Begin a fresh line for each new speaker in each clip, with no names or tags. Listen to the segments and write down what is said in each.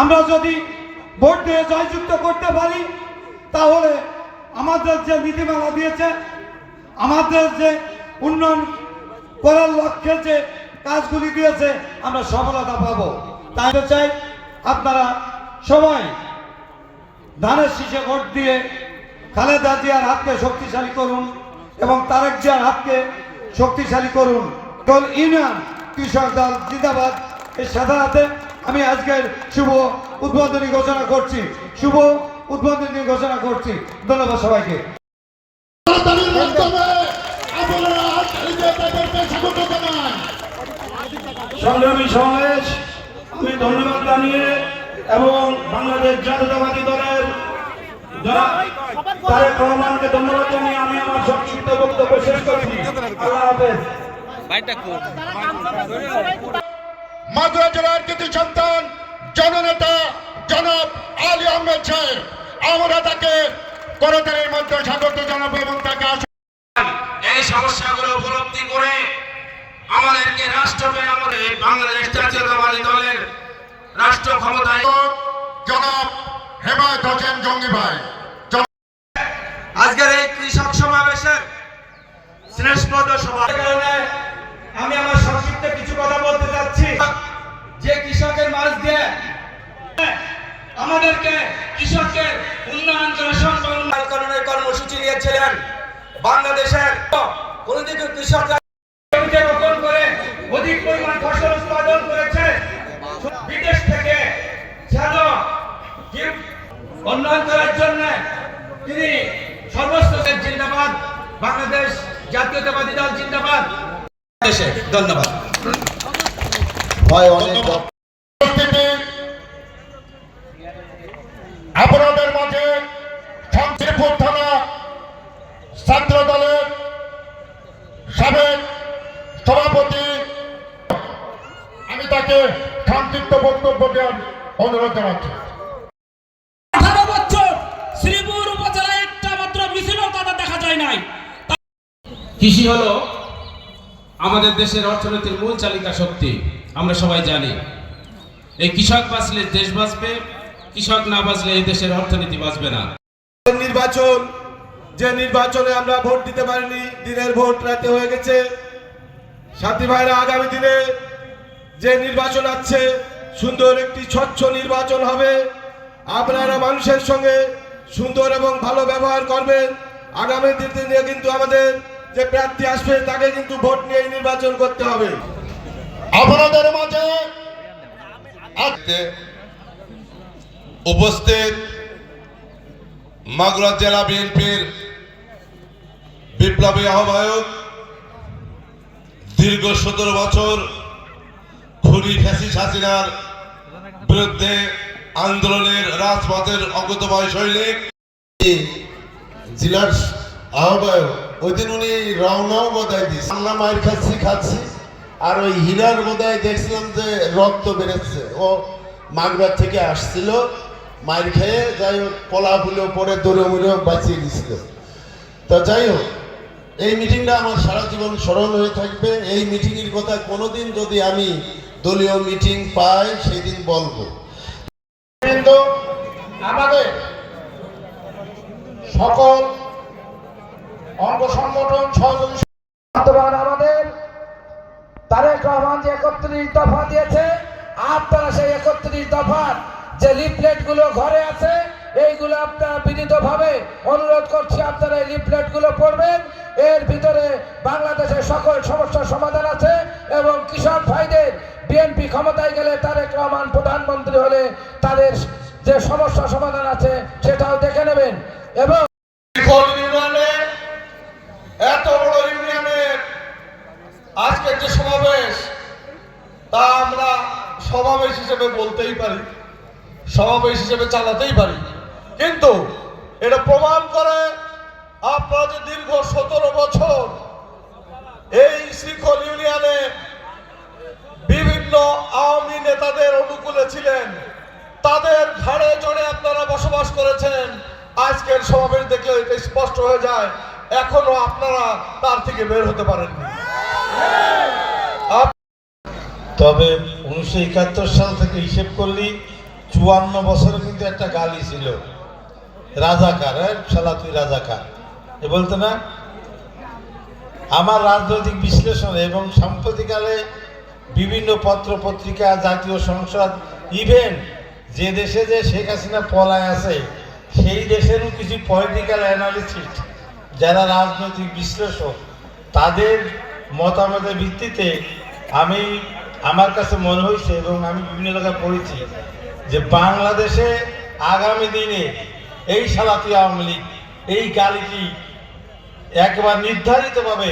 আমরা যদি ভোট দিয়ে জয়যুক্ত করতে পারি, তাহলে আমাদের যে নীতিমালা দিয়েছে, আমাদের যে উন্নয়ন করার লক্ষ্যে যে কাজগুলি দিয়েছে, আমরা সফলতা পাব। তাই চাই, আপনারা সবাই ধানের শীষে ভোট দিয়ে খালেদা জিয়ার হাতকে শক্তিশালী করুন এবং তারেক জিয়ার হাতকে শক্তিশালী করুন। দল ইউনিয়ন কৃষক দল জিন্দাবাদ। এর সাথে আমি আজকের শুভ উদ্বোধনী ঘোষণা করছি। শুভ উদ্বোধনী ঘোষণা করছি। ধন্যবাদ সবাইকে।
সংগ্রামী সমাবেশ আমি ধন্যবাদ জানিয়ে এবং বাংলাদেশ জাতীয়তাবাদী দলের তারেক রহমানকে ধন্যবাদ জানিয়ে আমি আমার সংক্ষিপ্ত বক্তব্য শেষ করছি। আল্লাহ হাফেজ।
জেলার কৃতি সন্তান জননেতা জনাব আলী আহমেদ সাহেব আমরা তাকে করতালির মধ্যে স্বাগত জানাব এবং তাকে
এই সমস্যাগুলো উপলব্ধি করে আমাদেরকে রাষ্ট্রকে আমাদের বাংলাদেশ জাতীয়তাবাদী দলের রাষ্ট্র ক্ষমতায়
জনাব হেমায়ত হোসেন জঙ্গি ভাই
আজকের এই কৃষক সমাবেশের শ্রেষ্ঠপদ সভা
কারণে আমি আমার সংক্ষিপ্ত কিছু কথা বলতে চাচ্ছি। যে কৃষকের মাছ দিয়ে আমাদেরকে কৃষকের উন্নয়ন করা সম্ভব।
কর্মসূচি নিয়েছিলেন। বাংলাদেশের কোন দিকে কৃষকরা
রোপণ করে অধিক ফসল উৎপাদন করেছে। বিদেশ থেকে জন্য তিনি জিন্দাবাদ। বাংলাদেশ জাতীয়তাবাদী দল জিন্দাবাদ। দেশে ধন্যবাদ
উপস্থিতি। আপনাদের মাঝে শান্তিপুর থানা ছাত্র দলের সাবেক সভাপতি। আমি তাকে সংক্ষিপ্ত বক্তব্য দেওয়ার অনুরোধ জানাচ্ছি।
আঠারো বছর শ্রীপুর উপজেলায় একটা মাত্র মিছিলও তাদের দেখা যায় নাই।
কৃষি হলো আমাদের দেশের অর্থনীতির মূল চালিকা শক্তি। আমরা সবাই জানি, এই কৃষক বাঁচলে দেশ বাঁচবে, কৃষক না বাঁচলে এই দেশের অর্থনীতি বাঁচবে না।
নির্বাচন, যে নির্বাচনে আমরা ভোট দিতে পারিনি, দিনের ভোট রাতে হয়ে গেছে। সাথী ভাইরা, আগামী দিনে যে নির্বাচন আছে, সুন্দর একটি স্বচ্ছ নির্বাচন হবে। আপনারা মানুষের সঙ্গে সুন্দর এবং ভালো ব্যবহার করবেন। আগামী দিনে কিন্তু আমাদের যে প্রার্থী আসবে, তাকে কিন্তু ভোট নিয়ে নির্বাচন করতে হবে।
আপনাদের মাঝে
উপস্থিত মাগুরা জেলা বিএনপির বিপ্লবী আহ্বায়ক দীর্ঘ সতেরো বছর খুনি ফ্যাসিস হাসিনার বিরুদ্ধে আন্দোলনের রাজপথের অগতবয় সৈনিক
জেলার আহ্বায়ক। ওই দিন উনি রওনাও বোধহয় দিয়েছে মায়ের খাচ্ছি খাচ্ছি। আর ওই হীরার বোধহয় দেখছিলাম যে রক্ত বেরোচ্ছে। ও মাগবার থেকে আসছিল মায়ের খেয়ে যাই হোক পলা ফুলে পরে দৌড়ে মুড়ে বাঁচিয়ে দিছিল তো যাই হোক, এই মিটিংটা আমার সারা জীবন স্মরণ হয়ে থাকবে। এই মিটিংয়ের কথা কোনোদিন যদি আমি দলীয় মিটিং পাই সেই দিন বলব
আমাদের সকল অঙ্গ সংগঠন, সহযোগী
একত্রিশ দফা দিয়েছে আপনারা সেই একত্রিশ দফার যে লিফলেটগুলো ঘরে আছে, এইগুলো আপনারা বিনীত ভাবে অনুরোধ করছি আপনারা এই লিফলেটগুলো পড়বেন। এর ভিতরে বাংলাদেশের সকল সমস্যার সমাধান আছে এবং কৃষক ভাইদের বিএনপি ক্ষমতায় গেলে তারেক রহমান প্রধানমন্ত্রী হলে তাদের যে সমস্যা সমাধান আছে সেটাও দেখে নেবেন। এবং
ইউনিয়নে এত বড় ইউনিয়নের আজকের যে সমাবেশ তা আমরা সমাবেশ হিসেবে বলতেই পারি, সমাবেশ হিসেবে চালাতেই পারি। কিন্তু এটা প্রমাণ করে আপনারা যে দীর্ঘ সতেরো বছর এই শৃঙ্খল ইউনিয়নে বিভিন্ন আওয়ামী নেতাদের অনুকূলে ছিলেন, তাদের ঘাড়ে চড়ে আপনারা বসবাস করেছেন, আজকের সমাবেশ দেখলে এটা স্পষ্ট হয়ে যায়, এখনও আপনারা তার থেকে বের হতে পারেননি।
তবে উনিশশো একাত্তর সাল থেকে হিসেব করলেই
চুয়ান্ন বছরে কিন্তু একটা গালি ছিল। রাজাকার হ্যাঁ? শালা তুই রাজাকার। এ বলতো না? আমার রাজনৈতিক বিশ্লেষণে এবং সাম্প্রতিকালে বিভিন্ন পত্র পত্রিকা জাতীয় সংসদ ইভেন যে দেশে যে শেখ হাসিনা পলায় আছে, সেই দেশেরও কিছু পলিটিক্যাল অ্যানালিস্ট যারা রাজনৈতিক বিশ্লেষক, তাদের মতামতের ভিত্তিতে আমি আমার কাছে মনে হয়েছে এবং আমি বিভিন্ন জায়গায় পড়েছি যে বাংলাদেশে আগামী দিনে এই সালাতি আওয়ামী লীগ, এই গালিটি একবার নির্ধারিতভাবে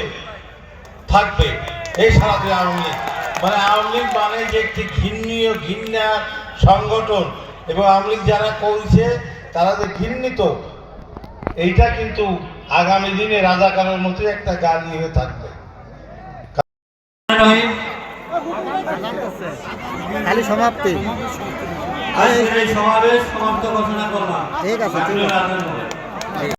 থাকবে? এই সারাদিন আওয়ামী লীগ? মানে আওয়ামী লীগ মানে যে একটি ঘৃণীয়, ঘৃণা সংগঠন এবং আওয়ামী লীগ যারা করছে, তারা যে ঘৃণিত, এইটা কিন্তু আগামী দিনে রাজাকারের মতো একটা গালি হয়ে থাকবে।
খালি সমাপ্তি।
সমাবেশ সমাপ্ত ঘোষণা করলাম।
ঠিক আছে ঠিক আছে।